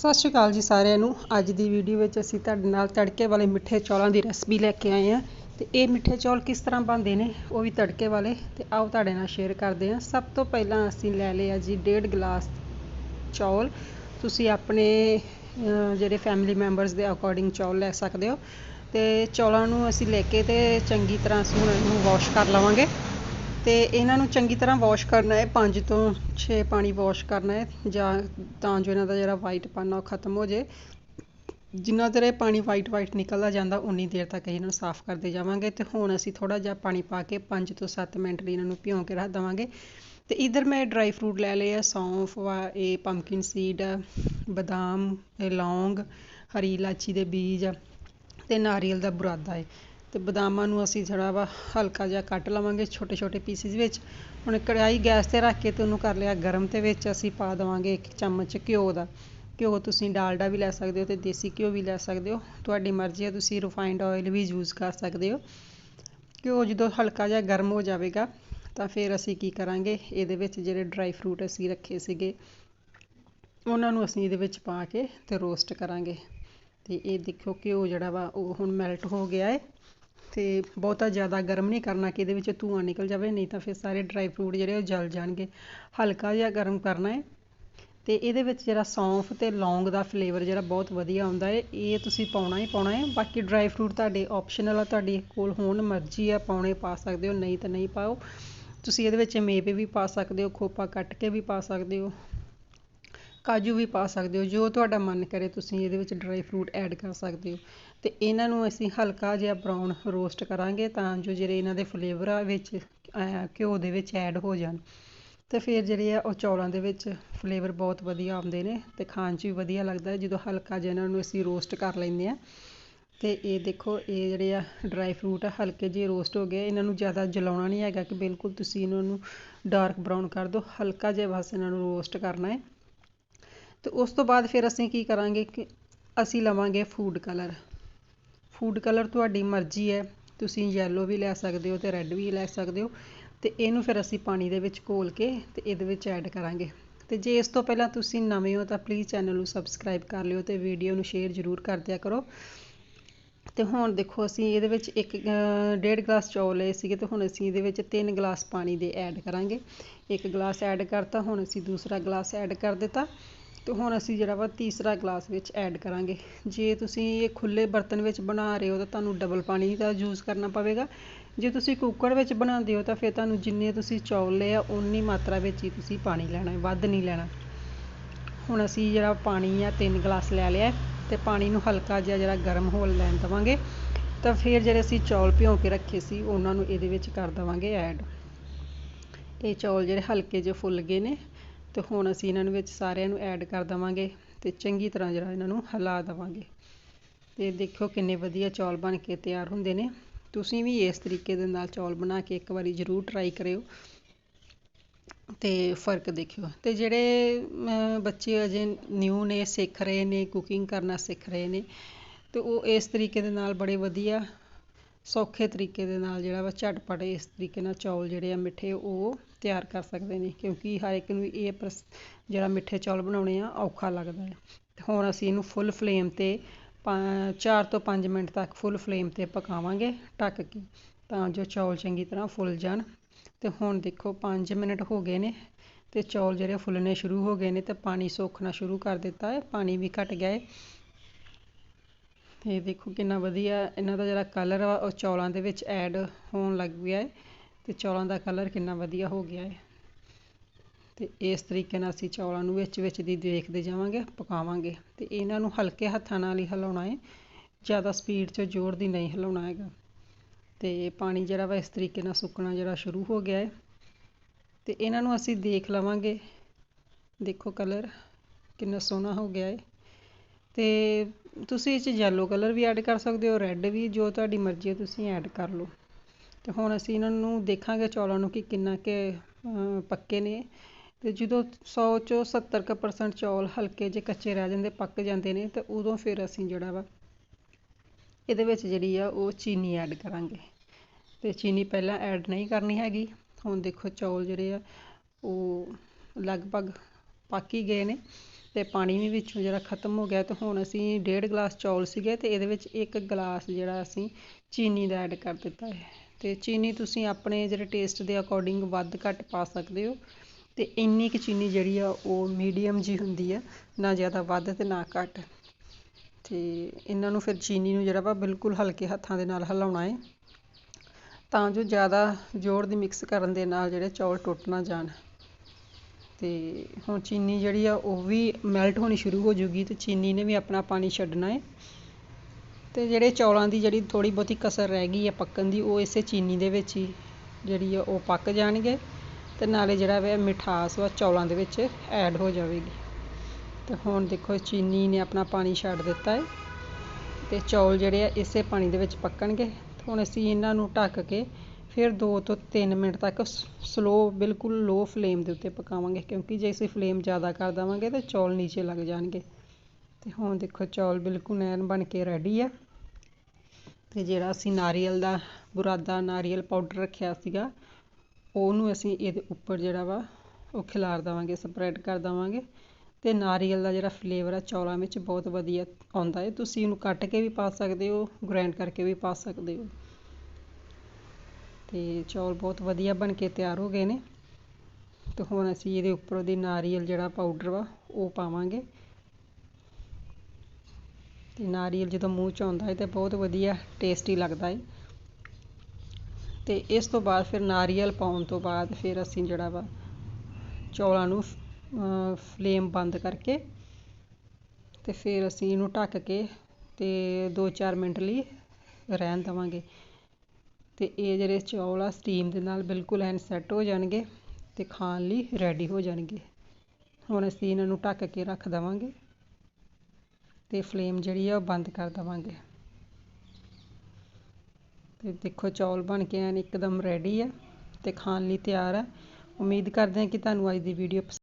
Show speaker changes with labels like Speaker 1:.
Speaker 1: ਸਤਿ ਸ਼੍ਰੀ ਅਕਾਲ ਜੀ ਸਾਰਿਆਂ ਨੂੰ। ਅੱਜ ਦੀ ਵੀਡੀਓ ਵਿੱਚ ਅਸੀਂ ਤੁਹਾਡੇ ਨਾਲ ਤੜਕੇ ਵਾਲੇ ਮਿੱਠੇ ਚੌਲਾਂ ਦੀ ਰੈਸਪੀ ਲੈ ਕੇ ਆਏ ਹਾਂ। ਤੇ ਇਹ ਮਿੱਠੇ ਚੌਲ ਕਿਸ ਤਰ੍ਹਾਂ ਬਣਦੇ ਨੇ, ਉਹ ਵੀ ਤੜਕੇ ਵਾਲੇ। ਤੇ ਆਓ ਤੁਹਾਡੇ ਨਾਲ ਸ਼ੇਅਰ ਕਰਦੇ ਹਾਂ। ਸਭ ਤੋਂ ਪਹਿਲਾਂ ਅਸੀਂ ਲੈ ਲਿਆ ਜੀ ਡੇਢ ਗਲਾਸ ਚੌਲ। ਤੁਸੀਂ ਆਪਣੇ ਜਿਹੜੇ ਫੈਮਿਲੀ ਮੈਂਬਰਸ ਦੇ ਅਕੋਰਡਿੰਗ ਚੌਲ ਲੈ ਸਕਦੇ ਹੋ। ਤੇ ਚੌਲਾਂ ਨੂੰ ਅਸੀਂ ਲੈ ਕੇ ਤੇ ਚੰਗੀ ਤਰ੍ਹਾਂ ਅਸੀਂ ਹੁਣ ਇਹਨੂੰ ਵਾਸ਼ ਕਰ ਲਵਾਂਗੇ। ਤੇ ਇਹਨਾਂ ਨੂੰ ਚੰਗੀ ਤਰ੍ਹਾਂ ਵਾਸ਼ ਕਰਨਾ ਹੈ, ਪੰਜ ਤੋਂ 6 ਪਾਣੀ ਵਾਸ਼ ਕਰਨਾ ਹੈ, ਜਾਂ ਤਾਂ ਜੋ ਇਹਨਾਂ ਦਾ ਜਿਹੜਾ ਵਾਈਟ ਆ ਉਹ ਖਤਮ ਹੋ ਜੇ ਜਿੰਨਾ ਦੇਰ ਇਹ ਪਾਣੀ ਵਾਈਟ ਵਾਈਟ ਨਿਕਲਦਾ ਜਾਂਦਾ, ਉਨੀ ਦੇਰ ਤੱਕ ਇਹਨਾਂ ਨੂੰ ਸਾਫ਼ ਕਰਦੇ ਜਾਵਾਂਗੇ ਤੇ ਹੁਣ ਅਸੀਂ ਥੋੜਾ ਜਿਹਾ ਪਾਣੀ ਪਾ ਕੇ 5 ਤੋਂ 7 ਮਿੰਟ ਲਈ ਇਹਨਾਂ ਨੂੰ ਭਿਉਂ ਕੇ ਰੱਖ ਦਵਾਂਗੇ। ਤੇ ਇਧਰ ਮੈਂ ਡਰਾਈ ਫਰੂਟ ਲੈ ਲਏ ਆ, ਸੌਂਫ, ਵਾ, ਇਹ ਪੰਪਕਿਨ ਸੀਡ ਬਦਾਮ, ਇਹ ਲੌਂਗ, ਹਰੀ ਇਲਾਚੀ ਦੇ ਬੀਜ ਤੇ ਨਾਰੀਅਲ ਦਾ ਬੁਰਾਦਾ ਹੈ। ਅਤੇ ਬਦਾਮਾਂ ਨੂੰ ਅਸੀਂ ਜਿਹੜਾ ਵਾ ਹਲਕਾ ਜਿਹਾ ਕੱਟ ਲਵਾਂਗੇ ਛੋਟੇ ਛੋਟੇ ਪੀਸਿਸ ਵਿੱਚ। ਹੁਣ ਕੜਾਹੀ ਗੈਸ 'ਤੇ ਰੱਖ ਕੇ ਅਤੇ ਉਹਨੂੰ ਕਰ ਲਿਆ ਗਰਮ ਤੇ ਵਿੱਚ ਅਸੀਂ ਪਾ ਦੇਵਾਂਗੇ ਇੱਕ ਚਮਚ ਘਿਓ ਦਾ। ਘਿਓ ਤੁਸੀਂ ਡਾਲਡਾ ਵੀ ਲੈ ਸਕਦੇ ਹੋ ਅਤੇ ਦੇਸੀ ਘਿਓ ਵੀ ਲੈ ਸਕਦੇ ਹੋ। ਤੁਹਾਡੀ ਮਰਜ਼ੀ ਹੈ, ਤੁਸੀਂ ਰਿਫਾਈਨਡ ਆਇਲ ਵੀ ਯੂਜ਼ ਕਰ ਸਕਦੇ ਹੋ। ਘਿਓ ਜਦੋਂ ਹਲਕਾ ਜਿਹਾ ਗਰਮ ਹੋ ਜਾਵੇਗਾ, ਤਾਂ ਫਿਰ ਅਸੀਂ ਕੀ ਕਰਾਂਗੇ? ਇਹਦੇ ਵਿੱਚ ਜਿਹੜੇ ਡਰਾਈ ਫਰੂਟ ਅਸੀਂ ਰੱਖੇ ਸੀਗੇ, ਉਹਨਾਂ ਨੂੰ ਅਸੀਂ ਇਹਦੇ ਵਿੱਚ ਪਾ ਕੇ ਤੇ ਰੋਸਟ ਕਰਾਂਗੇ। ਤੇ ਇਹ ਦੇਖੋ ਘਿਓ ਜਿਹੜਾ ਵਾ, ਉਹ ਹੁਣ ਮੈਲਟ ਹੋ ਗਿਆ ਹੈ ਅਤੇ ਬਹੁਤਾ ਜ਼ਿਆਦਾ ਗਰਮ ਨਹੀਂ ਕਰਨਾ ਕਿ ਇਹਦੇ ਵਿੱਚ ਧੂੰਆਂ ਨਿਕਲ ਜਾਵੇ, ਨਹੀਂ ਤਾਂ ਫਿਰ ਸਾਰੇ ਡਰਾਈ ਫਰੂਟ ਜਿਹੜੇ ਉਹ ਜਲ ਜਾਣਗੇ। ਹਲਕਾ ਜਿਹਾ ਗਰਮ ਕਰਨਾ ਹੈ ਅਤੇ ਇਹਦੇ ਵਿੱਚ ਜਿਹੜਾ ਸੌਂਫ ਅਤੇ ਲੌਂਗ ਦਾ ਫਲੇਵਰ ਜਿਹੜਾ ਬਹੁਤ ਵਧੀਆ ਆਉਂਦਾ ਹੈ, ਇਹ ਤੁਸੀਂ ਪਾਉਣਾ ਹੀ ਪਾਉਣਾ ਹੈ। ਬਾਕੀ ਡਰਾਈ ਫਰੂਟ ਤੁਹਾਡੇ ਆਪਸ਼ਨਲ ਆ, ਤੁਹਾਡੇ ਕੋਲ ਹੋਣ ਮਰਜ਼ੀ ਆ, ਪਾਉਣੇ ਪਾ ਸਕਦੇ ਹੋ, ਨਹੀਂ ਤਾਂ ਨਹੀਂ ਪਾਓ। ਤੁਸੀਂ ਇਹਦੇ ਵਿੱਚ ਮੇਵੇ ਵੀ ਪਾ ਸਕਦੇ ਹੋ, ਖੋਪਾ ਕੱਟ ਕੇ ਵੀ ਪਾ ਸਕਦੇ ਹੋ। ਕਾਜੂ ਵੀ ਪਾ ਸਕਦੇ ਹੋ, ਜੋ ਤੁਹਾਡਾ ਮਨ ਕਰੇ ਤੁਸੀਂ ਇਹਦੇ ਵਿੱਚ ਡਰਾਈ ਫਰੂਟ ਐਡ ਕਰ ਸਕਦੇ ਹੋ। ਅਤੇ ਇਹਨਾਂ ਨੂੰ ਅਸੀਂ ਹਲਕਾ ਜਿਹਾ ਬਰਾਊਨ ਰੋਸਟ ਕਰਾਂਗੇ ਤਾਂ ਜੋ ਜਿਹੜੇ ਇਹਨਾਂ ਦੇ ਫਲੇਵਰ ਆ ਵਿੱਚ ਘਿਓ ਦੇ ਵਿੱਚ ਐਡ ਹੋ ਜਾਣ। ਅਤੇ ਫਿਰ ਜਿਹੜੇ ਆ ਉਹ ਚੌਲਾਂ ਦੇ ਵਿੱਚ ਫਲੇਵਰ ਬਹੁਤ ਵਧੀਆ ਆਉਂਦੇ ਨੇ ਅਤੇ ਖਾਣ 'ਚ ਵੀ ਵਧੀਆ ਲੱਗਦਾ। ਜਦੋਂ ਹਲਕਾ ਜਿਹਾ ਇਹਨਾਂ ਨੂੰ ਅਸੀਂ ਰੋਸਟ ਕਰ ਲੈਂਦੇ ਹਾਂ ਅਤੇ ਇਹ ਦੇਖੋ, ਇਹ ਜਿਹੜੇ ਆ ਡਰਾਈ ਫਰੂਟ ਆ, ਹਲਕੇ ਜਿਹੇ ਰੋਸਟ ਹੋ ਗਏ। ਇਹਨਾਂ ਨੂੰ ਜ਼ਿਆਦਾ ਜਲਾਉਣਾ ਨਹੀਂ ਹੈਗਾ ਕਿ ਬਿਲਕੁਲ ਤੁਸੀਂ ਇਹਨਾਂ ਨੂੰ ਡਾਰਕ ਬਰਾਊਨ ਕਰ ਦਿਓ। ਹਲਕਾ ਜਿਹਾ ਬਸ ਇਹਨਾਂ ਨੂੰ ਰੋਸਟ ਕਰਨਾ ਹੈ। ਅਤੇ ਉਸ ਤੋਂ ਬਾਅਦ ਫਿਰ ਅਸੀਂ ਕੀ ਕਰਾਂਗੇ ਕਿ ਅਸੀਂ ਲਵਾਂਗੇ ਫੂਡ ਕਲਰ ਫੂਡ ਕਲਰ ਤੁਹਾਡੀ ਮਰਜ਼ੀ ਹੈ। ਤੁਸੀਂ ਯੈਲੋ ਵੀ ਲੈ ਸਕਦੇ ਹੋ ਅਤੇ ਰੈੱਡ ਵੀ ਲੈ ਸਕਦੇ ਹੋ। ਅਤੇ ਇਹਨੂੰ ਫਿਰ ਅਸੀਂ ਪਾਣੀ ਦੇ ਵਿੱਚ ਘੋਲ ਕੇ ਅਤੇ ਇਹਦੇ ਵਿੱਚ ਐਡ ਕਰਾਂਗੇ। ਤੇ ਜੇ ਇਸ ਤੋਂ ਪਹਿਲਾਂ ਤੁਸੀਂ ਨਵੇਂ ਹੋ ਤਾਂ ਪਲੀਜ਼ ਚੈਨਲ ਨੂੰ ਸਬਸਕ੍ਰਾਈਬ ਕਰ ਲਿਓ ਤੇ ਵੀਡੀਓ ਨੂੰ ਸ਼ੇਅਰ ਜ਼ਰੂਰ ਕਰ ਦਿਆ ਕਰੋ। ਤੇ ਹੁਣ ਦੇਖੋ ਅਸੀਂ ਇਹਦੇ ਵਿੱਚ ਇੱਕ ਡੇਢ ਗਲਾਸ ਚੌਲ ਲਏ ਸੀਗੇ ਤੇ ਹੁਣ ਅਸੀਂ ਇਹਦੇ ਵਿੱਚ ਤਿੰਨ ਗਲਾਸ ਪਾਣੀ ਦੇ ਐਡ ਕਰਾਂਗੇ। ਇੱਕ ਗਲਾਸ ਐਡ ਕਰਤਾ, ਹੁਣ ਅਸੀਂ ਦੂਸਰਾ ਗਲਾਸ ਐਡ ਕਰ ਦਿੱਤਾ। ਅਤੇ ਹੁਣ ਅਸੀਂ ਜਿਹੜਾ ਵਾ ਤੀਸਰਾ ਗਲਾਸ ਵਿੱਚ ਐਡ ਕਰਾਂਗੇ। ਜੇ ਤੁਸੀਂ ਇਹ ਖੁੱਲ੍ਹੇ ਬਰਤਨ ਵਿੱਚ ਬਣਾ ਰਹੇ ਹੋ ਤਾਂ ਤੁਹਾਨੂੰ ਡਬਲ ਪਾਣੀ ਦਾ ਯੂਜ਼ ਕਰਨਾ ਪਵੇਗਾ। ਜੇ ਤੁਸੀਂ ਕੁੱਕਰ ਵਿੱਚ ਬਣਾਉਂਦੇ ਹੋ ਤਾਂ ਫਿਰ ਤੁਹਾਨੂੰ ਜਿੰਨੇ ਤੁਸੀਂ ਚੌਲ ਲਏ ਆ ਉਨੀ ਮਾਤਰਾ ਵਿੱਚ ਹੀ ਤੁਸੀਂ ਪਾਣੀ ਲੈਣਾ ਹੈ ਵੱਧ ਨਹੀਂ ਲੈਣਾ। ਹੁਣ ਅਸੀਂ ਜਿਹੜਾ ਪਾਣੀ ਆ, ਤਿੰਨ ਗਲਾਸ ਲੈ ਲਿਆ ਤੇ ਪਾਣੀ ਨੂੰ ਹਲਕਾ ਜਿਹਾ ਜਿਹੜਾ ਗਰਮ ਹੋਣ ਲੈਣ ਦਵਾਂਗੇ। ਤਾਂ ਫਿਰ ਜਿਹੜੇ ਅਸੀਂ ਚੌਲ ਭਿਉਂ ਕੇ ਰੱਖੇ ਸੀ, ਉਹਨਾਂ ਨੂੰ ਇਹਦੇ ਵਿੱਚ ਕਰ ਦਵਾਂਗੇ ਐਡ ਇਹ ਚੌਲ ਜਿਹੜੇ ਹਲਕੇ ਜਿਹੇ ਫੁੱਲ ਗਏ ਨੇ ਅਤੇ ਹੁਣ ਅਸੀਂ ਇਹਨਾਂ ਨੂੰ ਵਿੱਚ ਸਾਰਿਆਂ ਨੂੰ ਐਡ ਕਰ ਦੇਵਾਂਗੇ ਅਤੇ ਚੰਗੀ ਤਰ੍ਹਾਂ ਜਿਹੜਾ ਇਹਨਾਂ ਨੂੰ ਹਿਲਾ ਦੇਵਾਂਗੇ। ਅਤੇ ਦੇਖੋ ਕਿੰਨੇ ਵਧੀਆ ਚੌਲ ਬਣ ਕੇ ਤਿਆਰ ਹੁੰਦੇ ਨੇ। ਤੁਸੀਂ ਵੀ ਇਸ ਤਰੀਕੇ ਦੇ ਨਾਲ ਚੌਲ ਬਣਾ ਕੇ ਇੱਕ ਵਾਰੀ ਜ਼ਰੂਰ ਟਰਾਈ ਕਰਿਓ। ਤੇ ਫ਼ਰਕ ਦੇਖਿਓ। ਤੇ ਜਿਹੜੇ ਬੱਚੇ ਅਜੇ ਨਿਊ ਨੇ, ਸਿੱਖ ਰਹੇ ਨੇ ਕੁਕਿੰਗ ਕਰਨਾ ਸਿੱਖ ਰਹੇ ਨੇ, ਤੇ ਉਹ ਇਸ ਤਰੀਕੇ ਦੇ ਨਾਲ ਬੜੇ ਵਧੀਆ ਸੌਖੇ ਤਰੀਕੇ ਦੇ ਨਾਲ ਜਿਹੜਾ ਵਾ ਝਟਪਟ ਇਸ ਤਰੀਕੇ ਨਾਲ ਚੌਲ ਜਿਹੜੇ ਆ ਮਿੱਠੇ ਉਹ ਤਿਆਰ ਕਰ ਸਕਦੇ ਨੇ, ਕਿਉਂਕਿ ਹਰ ਇੱਕ ਨੂੰ ਇਹ ਜਿਹੜਾ ਮਿੱਠੇ ਚੌਲ ਬਣਾਉਣੇ ਆ ਔਖਾ ਲੱਗਦਾ ਹੈ। ਹੁਣ ਅਸੀਂ ਇਹਨੂੰ ਫੁੱਲ ਫਲੇਮ ਤੇ 4 ਤੋਂ 5 ਮਿੰਟ ਤੱਕ ਫੁੱਲ ਫਲੇਮ ਤੇ ਪਕਾਵਾਂਗੇ ਢੱਕ ਕੇ, ਤਾਂ ਜੋ ਚੌਲ ਚੰਗੀ ਤਰ੍ਹਾਂ ਫੁੱਲ ਜਾਣ। ਤੇ ਹੁਣ ਦੇਖੋ 5 ਮਿੰਟ ਹੋ ਗਏ ਨੇ ਤੇ ਚੌਲ ਜਿਹੜੇ ਫੁੱਲਣੇ ਸ਼ੁਰੂ ਹੋ ਗਏ ਨੇ ਤੇ ਪਾਣੀ ਸੋਖਣਾ ਸ਼ੁਰੂ ਕਰ ਦਿੱਤਾ ਹੈ, ਪਾਣੀ ਵੀ ਘਟ ਗਿਆ ਹੈ। ਅਤੇ ਦੇਖੋ ਕਿੰਨਾ ਵਧੀਆ, ਇਹਨਾਂ ਦਾ ਜਿਹੜਾ ਕਲਰ ਵਾ, ਉਹ ਚੌਲਾਂ ਦੇ ਵਿੱਚ ਐਡ ਹੋਣ ਲੱਗ ਗਿਆ ਹੈ ਅਤੇ ਚੌਲਾਂ ਦਾ ਕਲਰ ਕਿੰਨਾ ਵਧੀਆ ਹੋ ਗਿਆ ਹੈ। ਅਤੇ ਇਸ ਤਰੀਕੇ ਨਾਲ ਅਸੀਂ ਚੌਲਾਂ ਨੂੰ ਵਿੱਚ ਵਿੱਚ ਦੀ ਦੇਖਦੇ ਜਾਵਾਂਗੇ, ਪਕਾਵਾਂਗੇ ਅਤੇ ਇਹਨਾਂ ਨੂੰ ਹਲਕੇ ਹੱਥਾਂ ਨਾਲ ਹੀ ਹਿਲਾਉਣਾ ਹੈ, ਜ਼ਿਆਦਾ ਸਪੀਡ 'ਚ ਜ਼ੋਰ ਦੀ ਨਹੀਂ ਹਿਲਾਉਣਾ ਹੈਗਾ। ਅਤੇ ਪਾਣੀ ਜਿਹੜਾ ਵਾ, ਇਸ ਤਰੀਕੇ ਨਾਲ ਸੁੱਕਣਾ ਜਿਹੜਾ ਸ਼ੁਰੂ ਹੋ ਗਿਆ ਹੈ। ਅਤੇ ਇਹਨਾਂ ਨੂੰ ਅਸੀਂ ਦੇਖ ਲਵਾਂਗੇ। ਦੇਖੋ ਕਲਰ ਕਿੰਨਾ ਸੋਹਣਾ ਹੋ ਗਿਆ ਹੈ। ਅਤੇ ਤੁਸੀਂ ਇਹ 'ਚ ਯੈਲੋ ਕਲਰ ਵੀ ਐਡ ਕਰ ਸਕਦੇ ਹੋ ਰੈੱਡ ਵੀ, ਜੋ ਤੁਹਾਡੀ ਮਰਜ਼ੀ ਹੈ ਤੁਸੀਂ ਐਡ ਕਰ ਲਓ। ਅਤੇ ਹੁਣ ਅਸੀਂ ਇਹਨਾਂ ਨੂੰ ਦੇਖਾਂਗੇ ਚੌਲਾਂ ਨੂੰ ਕਿ ਕਿੰਨਾ ਕੁ ਪੱਕੇ ਨੇ। ਅਤੇ ਜਦੋਂ ਸੌ ਚੋਂ 70 ਕੁ ਪਰਸੈਂਟ ਚੌਲ ਹਲਕੇ ਜਿਹੇ ਕੱਚੇ ਰਹਿ ਜਾਂਦੇ, ਪੱਕ ਜਾਂਦੇ ਨੇ, ਤਾਂ ਉਦੋਂ ਫਿਰ ਅਸੀਂ ਜਿਹੜਾ ਵਾ, ਇਹਦੇ ਵਿੱਚ ਜਿਹੜੀ ਆ ਉਹ ਚੀਨੀ ਐਡ ਕਰਾਂਗੇ। ਅਤੇ ਚੀਨੀ ਪਹਿਲਾਂ ਐਡ ਨਹੀਂ ਕਰਨੀ ਹੈਗੀ। ਹੁਣ ਦੇਖੋ ਚੌਲ ਜਿਹੜੇ ਆ, ਉਹ ਲਗਭਗ ਪੱਕ ਹੀ ਗਏ ਨੇ। ਅਤੇ ਪਾਣੀ ਵੀ ਵਿੱਚੋਂ ਜਿਹੜਾ ਖਤਮ ਹੋ ਗਿਆ ਅਤੇ ਹੁਣ ਅਸੀਂ ਡੇਢ ਗਲਾਸ ਚੌਲ ਸੀਗੇ ਅਤੇ ਇਹਦੇ ਵਿੱਚ ਇੱਕ ਗਲਾਸ ਜਿਹੜਾ ਅਸੀਂ ਚੀਨੀ ਦਾ ਐਡ ਕਰ ਦਿੱਤਾ ਹੈ। ਅਤੇ ਚੀਨੀ ਤੁਸੀਂ ਆਪਣੇ ਜਿਹੜੇ ਟੇਸਟ ਦੇ ਅਕੋਰਡਿੰਗ ਵੱਧ ਘੱਟ ਪਾ ਸਕਦੇ ਹੋ ਅਤੇ ਇੰਨੀ ਕੁ ਚੀਨੀ ਜਿਹੜੀ ਆ ਉਹ ਮੀਡੀਅਮ ਜਿਹੀ ਹੁੰਦੀ ਆ, ਨਾ ਜ਼ਿਆਦਾ ਵੱਧ ਅਤੇ ਨਾ ਘੱਟ। ਅਤੇ ਇਹਨਾਂ ਨੂੰ ਫਿਰ ਚੀਨੀ ਨੂੰ ਜਿਹੜਾ ਵਾ ਬਿਲਕੁਲ ਹਲਕੇ ਹੱਥਾਂ ਦੇ ਨਾਲ ਹਿਲਾਉਣਾ ਹੈ ਤਾਂ ਜੋ ਜ਼ਿਆਦਾ ਜ਼ੋਰ ਦੀ ਮਿਕਸ ਕਰਨ ਦੇ ਨਾਲ ਜਿਹੜੇ ਚੌਲ ਟੁੱਟ ਨਾ ਜਾਣ। ਅਤੇ ਹੁਣ ਚੀਨੀ ਜਿਹੜੀ ਆ, ਉਹ ਵੀ ਮੈਲਟ ਹੋਣੀ ਸ਼ੁਰੂ ਹੋ ਜੂਗੀ ਅਤੇ ਚੀਨੀ ਨੇ ਵੀ ਆਪਣਾ ਪਾਣੀ ਛੱਡਣਾ ਹੈ ਅਤੇ ਜਿਹੜੇ ਚੌਲਾਂ ਦੀ ਜਿਹੜੀ ਥੋੜ੍ਹੀ ਬਹੁਤੀ ਕਸਰ ਰਹਿ ਗਈ ਆ ਪੱਕਣ ਦੀ, ਉਹ ਇਸੇ ਚੀਨੀ ਦੇ ਵਿੱਚ ਹੀ ਜਿਹੜੀ ਆ, ਉਹ ਪੱਕ ਜਾਣਗੇ ਅਤੇ ਨਾਲੇ ਜਿਹੜਾ ਵਾ ਮਿਠਾਸ ਵਾ ਚੌਲਾਂ ਦੇ ਵਿੱਚ ਐਡ ਹੋ ਜਾਵੇਗੀ। ਅਤੇ ਹੁਣ ਦੇਖੋ ਚੀਨੀ ਨੇ ਆਪਣਾ ਪਾਣੀ ਛੱਡ ਦਿੱਤਾ ਹੈ ਅਤੇ ਚੌਲ ਜਿਹੜੇ ਆ, ਇਸੇ ਪਾਣੀ ਦੇ ਵਿੱਚ ਪੱਕਣਗੇ। ਹੁਣ ਅਸੀਂ ਇਹਨਾਂ ਨੂੰ ਢੱਕ ਕੇ ਫਿਰ ਦੋ ਤੋਂ ਤਿੰਨ ਮਿੰਟ ਤੱਕ ਸਲੋ ਬਿਲਕੁਲ ਲੋਅ ਫਲੇਮ ਦੇ ਉੱਤੇ ਪਕਾਵਾਂਗੇ, ਕਿਉਂਕਿ ਜੇ ਅਸੀਂ ਫਲੇਮ ਜ਼ਿਆਦਾ ਕਰ ਦੇਵਾਂਗੇ ਤਾਂ ਚੌਲ ਨੀਚੇ ਲੱਗ ਜਾਣਗੇ। ਤੇ ਹੁਣ ਦੇਖੋ ਚੌਲ ਬਿਲਕੁਲ ਐਨ ਬਣ ਕੇ ਰੈਡੀ ਆ। ਤੇ ਜਿਹੜਾ ਅਸੀਂ ਨਾਰੀਅਲ ਦਾ ਬੁਰਾਦਾ ਨਾਰੀਅਲ ਪਾਊਡਰ ਰੱਖਿਆ ਸੀਗਾ, ਉਹਨੂੰ ਅਸੀਂ ਇਹਦੇ ਉੱਪਰ ਜਿਹੜਾ ਵਾ, ਉਹ ਖਿਲਾਰ ਦੇਵਾਂਗੇ ਸਪਰੈਡ ਕਰ ਦੇਵਾਂਗੇ। ਤੇ ਨਾਰੀਅਲ ਦਾ ਜਿਹੜਾ ਫਲੇਵਰ ਆ, ਚੌਲਾਂ ਵਿੱਚ ਬਹੁਤ ਵਧੀਆ ਆਉਂਦਾ ਹੈ। ਤੁਸੀਂ ਇਹਨੂੰ ਕੱਟ ਕੇ ਵੀ ਪਾ ਸਕਦੇ ਹੋ ਗ੍ਰਾਈਂਡ ਕਰਕੇ ਵੀ ਪਾ ਸਕਦੇ ਹੋ। ਅਤੇ ਚੌਲ ਬਹੁਤ ਵਧੀਆ ਬਣ ਕੇ ਤਿਆਰ ਹੋ ਗਏ ਨੇ। ਅਤੇ ਹੁਣ ਅਸੀਂ ਇਹਦੇ ਉੱਪਰ ਉਹਦੀ ਨਾਰੀਅਲ ਜਿਹੜਾ ਪਾਊਡਰ ਵਾ, ਉਹ ਪਾਵਾਂਗੇ। ਅਤੇ ਨਾਰੀਅਲ ਜਦੋਂ ਮੂੰਹ 'ਚ ਆਉਂਦਾ ਹੈ ਤਾਂ ਬਹੁਤ ਵਧੀਆ ਟੇਸਟੀ ਲੱਗਦਾ ਹੈ। ਤੇ ਇਸ ਤੋਂ ਬਾਅਦ ਫਿਰ ਨਾਰੀਅਲ ਪਾਉਣ ਤੋਂ ਬਾਅਦ ਫਿਰ ਅਸੀਂ ਜਿਹੜਾ ਵਾ, ਚੌਲਾਂ ਨੂੰ ਫਲੇਮ ਬੰਦ ਕਰਕੇ ਤੇ ਫਿਰ ਅਸੀਂ ਇਹਨੂੰ ਢੱਕ ਕੇ ਤੇ 2-4 ਮਿੰਟ ਲਈ ਰਹਿਣ ਦੇਵਾਂਗੇ। ਅਤੇ ਇਹ ਜਿਹੜੇ ਚੌਲ ਆ ਸਟੀਮ ਦੇ ਨਾਲ ਬਿਲਕੁਲ ਐਨ ਸੈੱਟ ਹੋ ਜਾਣਗੇ ਅਤੇ ਖਾਣ ਲਈ ਰੈਡੀ ਹੋ ਜਾਣਗੇ। ਹੁਣ ਅਸੀਂ ਇਹਨਾਂ ਨੂੰ ਢੱਕ ਕੇ ਰੱਖ ਦੇਵਾਂਗੇ ਤੇ ਫਲੇਮ ਜਿਹੜੀ ਆ, ਉਹ ਬੰਦ ਕਰ ਦੇਵਾਂਗੇ। ਤੇ ਦੇਖੋ ਚੌਲ ਬਣ ਕੇ ਐਨ ਇੱਕਦਮ ਰੈਡੀ ਆ ਤੇ ਖਾਣ ਲਈ ਤਿਆਰ ਆ। ਉਮੀਦ ਕਰਦੇ ਹਾਂ ਕਿ ਤੁਹਾਨੂੰ ਅੱਜ ਦੀ ਵੀਡੀਓ